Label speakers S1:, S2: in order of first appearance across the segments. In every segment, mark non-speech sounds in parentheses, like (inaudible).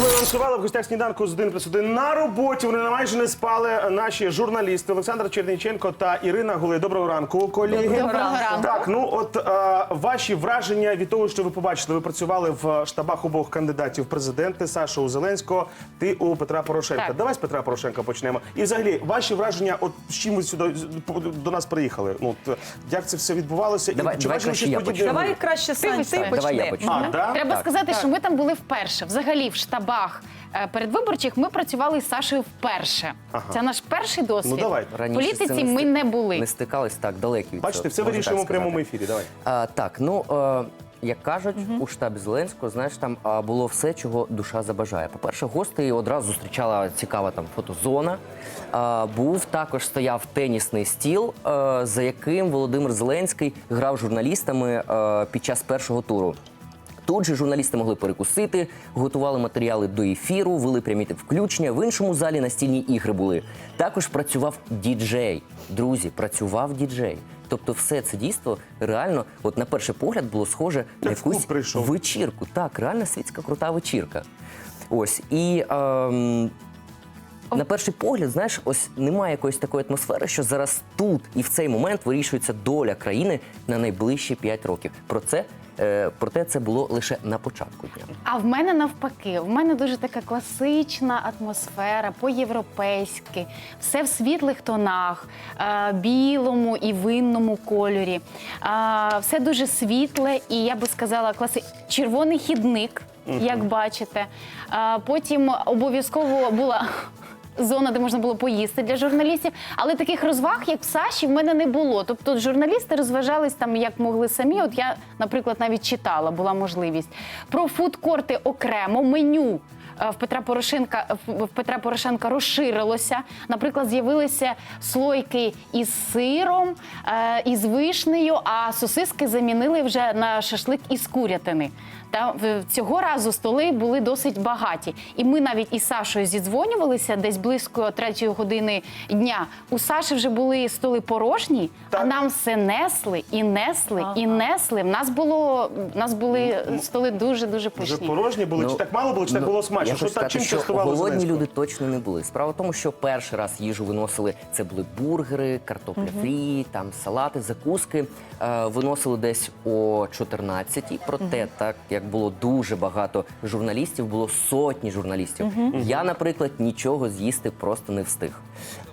S1: Ми анонсували в гостях сніданку з 1 плюс 1 на роботі. Вони майже не спали наші журналісти Олександр Черніченко та Ірина Гулей. Доброго ранку, колеги.
S2: Доброго ранку.
S1: Так, ну от е, ваші враження від того, що ви побачили. Ви працювали в штабах обох кандидатів в президенти Саша у Зеленського, ти у Петра Порошенка.
S2: Так.
S1: Давай з Петра Порошенка почнемо. І взагалі, ваші враження, от з чим ви сюди до нас приїхали? Ну от як це все відбувалося?
S3: Давай-
S1: чи
S3: давай
S1: бачили
S3: краще
S1: щось
S3: я
S1: подібне?
S3: почну.
S4: Давай краще Сань, ти.
S3: Давай я почну.
S1: А, да?
S2: Треба
S3: Так.
S2: сказати, що ми там були вперше. Взагалі в штабах е, передвиборчих ми працювали з Сашею вперше.
S1: Ага.
S2: Це наш перший досвід.
S1: Ну, давай.
S2: В
S3: Раніше з цим
S2: політиці
S3: не
S2: ми не були.
S3: Не стикались так далекі від
S1: Бачите,
S3: цього,
S1: все
S3: можна
S1: вирішуємо в
S3: сказати.
S1: прямому ефірі. Давай.
S3: А, так, ну е, як кажуть, у штабі Зеленського, знаєш, там а, було все, чого душа забажає. По-перше, гостей одразу зустрічала цікава там фотозона. А, був також стояв тенісний стіл, е, за яким Володимир Зеленський грав з журналістами е, під час першого туру. Тут же журналісти могли перекусити, готували матеріали до ефіру, вели прямі включення. В іншому залі настільні ігри були. Також працював діджей. Друзі, працював діджей. Тобто, все це дійство реально, от на перший погляд, було схоже на якусь
S1: прийшов.
S3: вечірку. Так, реально світська крута вечірка. Ось і. Ем, на перший погляд, знаєш, ось немає якоїсь такої атмосфери, що зараз тут і в цей момент вирішується доля країни на найближчі 5 років. Про це проте це було лише на початку дня.
S2: А в мене навпаки, в мене дуже така класична атмосфера, по-європейськи, все в світлих тонах, е, білому і винному кольорі. Е, Все дуже світле і я би сказала, класи... червоний хідник, як бачите. Е, Потім обов'язково була. Зона, де можна було поїсти для журналістів, але таких розваг, як в Саші, в мене не було. Тобто журналісти розважались там як могли самі. От я, наприклад, навіть читала, була можливість. Про фудкорти окремо меню. е, В Петра Порошенка в Петра Порошенка розширилося. Наприклад, з'явилися слойки із сиром, е, із вишнею, а сосиски замінили вже на шашлик із курятини. Та цього разу столи були досить багаті. І ми навіть із Сашою зідзвонювалися десь близько третьої години дня. У Саші вже були столи порожні,
S1: Так.
S2: а нам все несли і несли, і несли. В нас було в нас були столи дуже дуже
S1: Вже порожні були, чи так мало було, чи так було смачно?
S3: Ну,
S1: Що так чим частували
S3: голодні люди точно не були. Справа в тому, що перший раз їжу виносили. Це були бургери, картопля фрі, там салати, закуски. Е, виносили десь о 14-й. Проте, так як було дуже багато журналістів, було сотні журналістів. Я, наприклад, нічого з'їсти просто не встиг.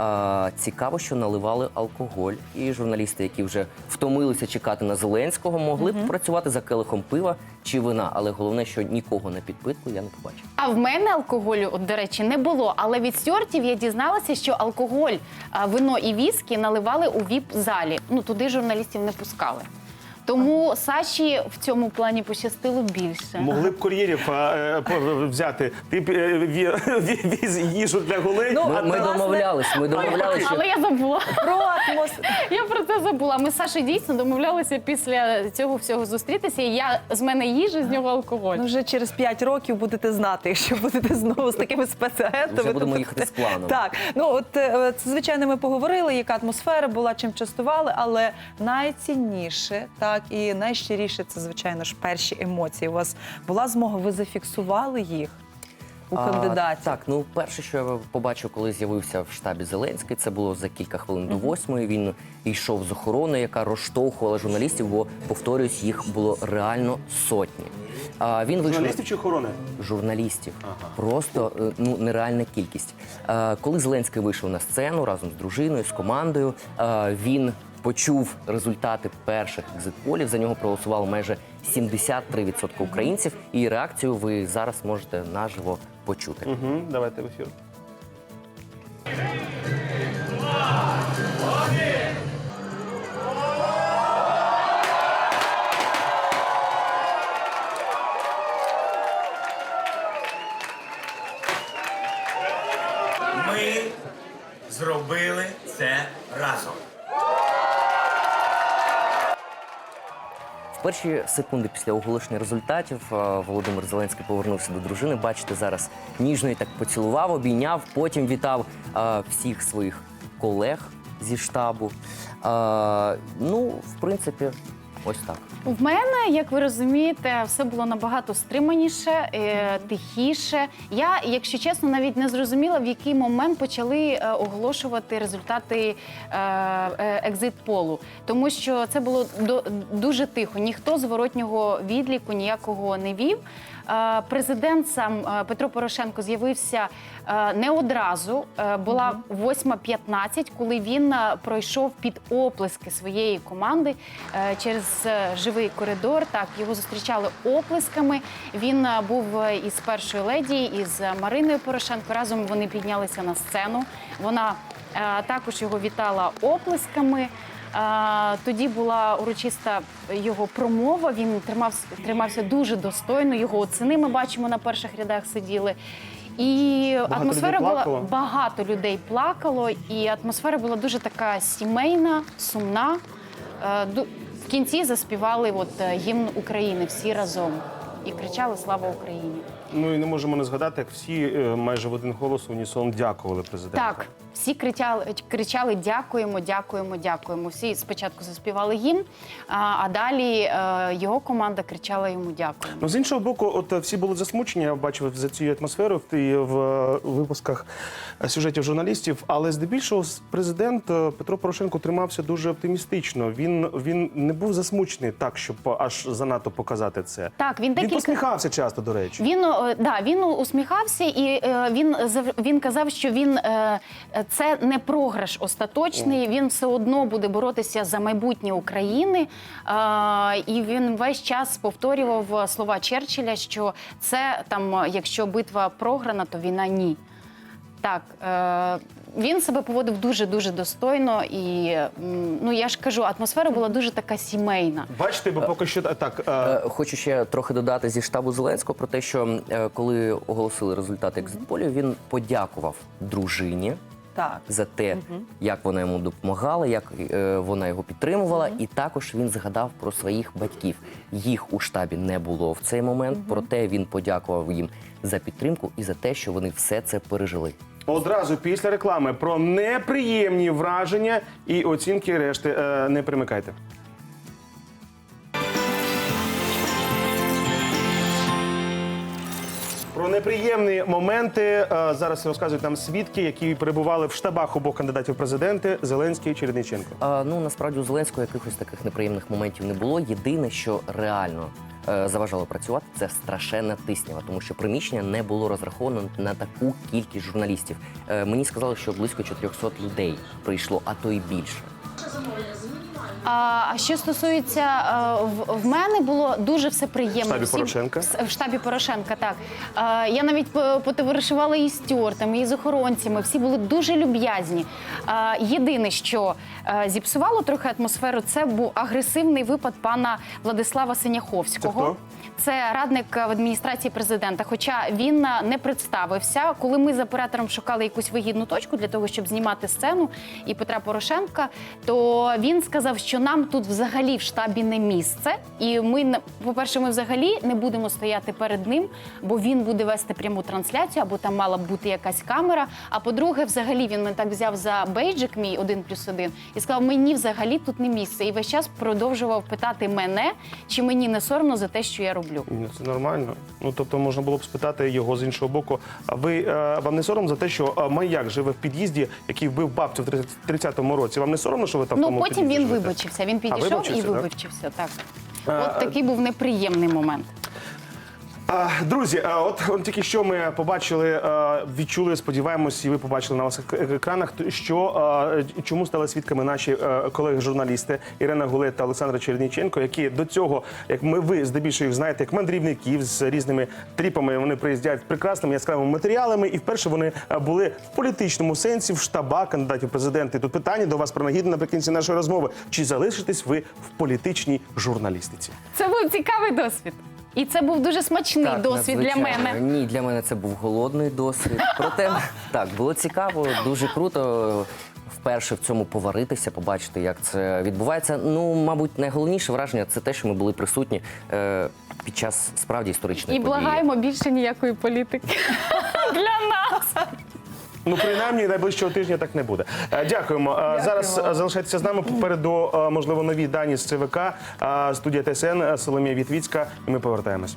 S3: Е, цікаво, що наливали алкоголь, і журналісти, які вже втомилися чекати на Зеленського, могли б працювати за келихом пива чи вина. Але головне, що нікого на підпитку я не побачив.
S2: А в мене алкоголю, от, до речі, не було. Але від стюартів я дізналася, що алкоголь, вино і віскі наливали у віп-залі. Ну туди журналістів не пускали. Тому Саші в цьому плані пощастило більше.
S1: Могли б кур'єрів е, по- взяти. Ти б е, ві- ві- віз їжу для гулей.
S4: Ну,
S3: Ми, ми
S4: власне-
S3: домовлялись, ми домовлялись, що
S2: Але я забула.
S4: Про атмосферу.
S2: Я про це забула. Ми з Сашою дійсно домовлялися після цього всього зустрітися. І я з мене їжа, з нього алкоголь.
S4: Ну, вже через 5 років будете знати, якщо будете знову з такими спецагентами.
S3: Вже будемо
S4: то
S3: їхати з планом.
S4: Так, ну от е, це, звичайно, ми поговорили, яка атмосфера була, чим частували, але найцінніше, так і найщиріше це, звичайно ж, перші емоції. У вас була змога, ви зафіксували їх у
S3: А,
S4: кандидатів.
S3: так, ну перше, що я побачив, коли з'явився в штабі Зеленський, це було за кілька хвилин до восьмої. Він йшов з охороною, яка розштовхувала журналістів, бо повторюсь, їх було реально сотні. А він вийшов
S1: Журналістів чи охорони?
S3: журналістів. Просто е, ну нереальна кількість. Е, Коли Зеленський вийшов на сцену разом з дружиною, з командою, е, він почув результати перших екзитполів. За нього проголосувало майже 73% українців. І реакцію ви зараз можете наживо почути.
S1: Угу, давайте в ефір.
S3: Перші секунди після оголошення результатів е, Володимир Зеленський повернувся до дружини. Бачите, зараз ніжно і так поцілував, обійняв, потім вітав е, всіх своїх колег зі штабу. Е, ну, в принципі, ось так.
S2: В мене, як ви розумієте, все було набагато стриманіше, е, тихіше. Я, якщо чесно, навіть не зрозуміла, в який момент почали е, оголошувати результати е, е, екзит-полу, тому що це було дуже тихо. Ніхто зворотнього відліку ніякого не вів. Президент сам Петро Порошенко з'явився не одразу. Була 8.15, коли він пройшов під оплески своєї команди через живий коридор. Так його зустрічали оплесками. Він був із першою леді, із Мариною Порошенко. Разом вони піднялися на сцену. Вона також його вітала оплесками. Тоді була урочиста його промова. Він тримався, тримався дуже достойно. Його оцени ми бачимо на перших рядах сиділи. І
S1: Багато
S2: атмосфера була
S1: плакало?
S2: багато людей плакало, і атмосфера була дуже така сімейна, сумна. Е, В кінці заспівали от е, гімн України всі разом і кричали Слава Україні!
S1: Ну і не можемо не згадати, як всі е, майже в один голос унісон дякували президенту.
S2: Так, всі кричали, кричали дякуємо, дякуємо, дякуємо. Всі спочатку заспівали гімн, а, а далі е, його команда кричала йому дякуємо.
S1: Ну, з іншого боку, от е, всі були засмучені, я бачив за цією атмосферою в, в е, випусках сюжетів журналістів. Але здебільшого президент Петро Порошенко тримався дуже оптимістично. Він, він не був засмучений так, щоб аж занадто показати це.
S2: Так, він
S1: Він посміхався часто, до речі.
S2: Він да він усміхався, і він він казав, що він це не програш остаточний. Він все одно буде боротися за майбутнє України. Е, І він весь час повторював слова Черчилля, що це там, е, якщо битва програна, то війна ні. Так, е, він себе поводив дуже дуже достойно, і ну я ж кажу, атмосфера була дуже така сімейна.
S1: Бачите, бо поки що так. е,
S3: Е, Хочу ще трохи додати зі штабу Зеленського про те, що е, коли оголосили результати екзитполів, він подякував дружині
S4: Так.
S3: за те, як вона йому допомагала, як е, вона його підтримувала, і також він згадав про своїх батьків. Їх у штабі не було в цей момент. Проте він подякував їм за підтримку і за те, що вони все це пережили.
S1: Одразу після реклами про неприємні враження і оцінки решти. Е, Не примикайте. Про неприємні моменти е, зараз розказують нам свідки, які перебували в штабах обох кандидатів президенти Зеленський і Чередниченко.
S3: А, ну насправді у Зеленського якихось таких неприємних моментів не було. Єдине, що реально е, заважало працювати, це страшенна тиснява, тому що приміщення не було розраховано на таку кількість журналістів. Е, мені сказали, що близько 400 людей прийшло, а то й більше.
S2: А а що стосується е, в, в мене було дуже все приємно.
S1: В штабі
S2: Всі-
S1: Порошенка?
S2: в, в штабі Порошенка, так. Е, я навіть потоваришувала і з стюартами, і з охоронцями. Всі були дуже люб'язні. Е, єдине, що е, зіпсувало трохи атмосферу, це був агресивний випад пана Владислава Синяховського.
S1: Це хто?
S2: Це радник в адміністрації президента. Хоча він е, не представився, коли ми з оператором шукали якусь вигідну точку для того, щоб знімати сцену і Петра Порошенка, то він сказав, що нам тут взагалі в штабі не місце. І ми не- по-перше, ми взагалі не будемо стояти перед ним, бо він буде вести пряму трансляцію, або там мала б бути якась камера. А по-друге, взагалі він мене так взяв за бейджик мій один плюс один і сказав: мені взагалі тут не місце. І весь час продовжував питати мене, чи мені не соромно за те, що я роблю.
S1: Це нормально. Ну тобто можна було б спитати його з іншого боку. А ви е, вам не соромно за те, що е, маяк живе в під'їзді, який вбив бабцю в 30-му році? Вам не соромно, що ви там в
S2: Ну
S1: тому
S2: потім
S1: під'їзді
S2: він
S1: живете?
S2: Вибачився. Він підійшов і вибачився. Так от такий був неприємний момент.
S1: Друзі, от, тільки що ми побачили, відчули, сподіваємось, і ви побачили на ваших екранах, що чому стали свідками наші е, колеги-журналісти Ірина Гулет та Олександра Черніченко, які до цього, як ми ви здебільшого їх знаєте, як мандрівників з різними тріпами, вони приїздять прекрасними яскравими матеріалами, і вперше вони е, були в політичному сенсі в штабах кандидатів президенти. Тут питання до вас принагідне наприкінці нашої розмови: чи залишитесь ви в політичній журналістиці?
S2: Це був цікавий досвід. І це був дуже смачний досвід для
S3: надзвичайно.
S2: мене.
S3: Ні, для мене це був голодний досвід. Проте так було цікаво, дуже круто. Вперше в цьому поваритися, побачити, як це відбувається. Ну, мабуть, найголовніше враження це те, що ми були присутні е, під час справді історичної
S2: І
S3: події.
S2: благаємо більше ніякої політики (laughs) для нас.
S1: Ну, принаймні, найближчого тижня так не буде. Е, Дякуємо. Дякую. Зараз е, залишайтеся з нами. Попереду, е, можливо, нові дані з ЦВК. Е, Студія ТСН, е, Соломія Вітвіцька. І ми повертаємось.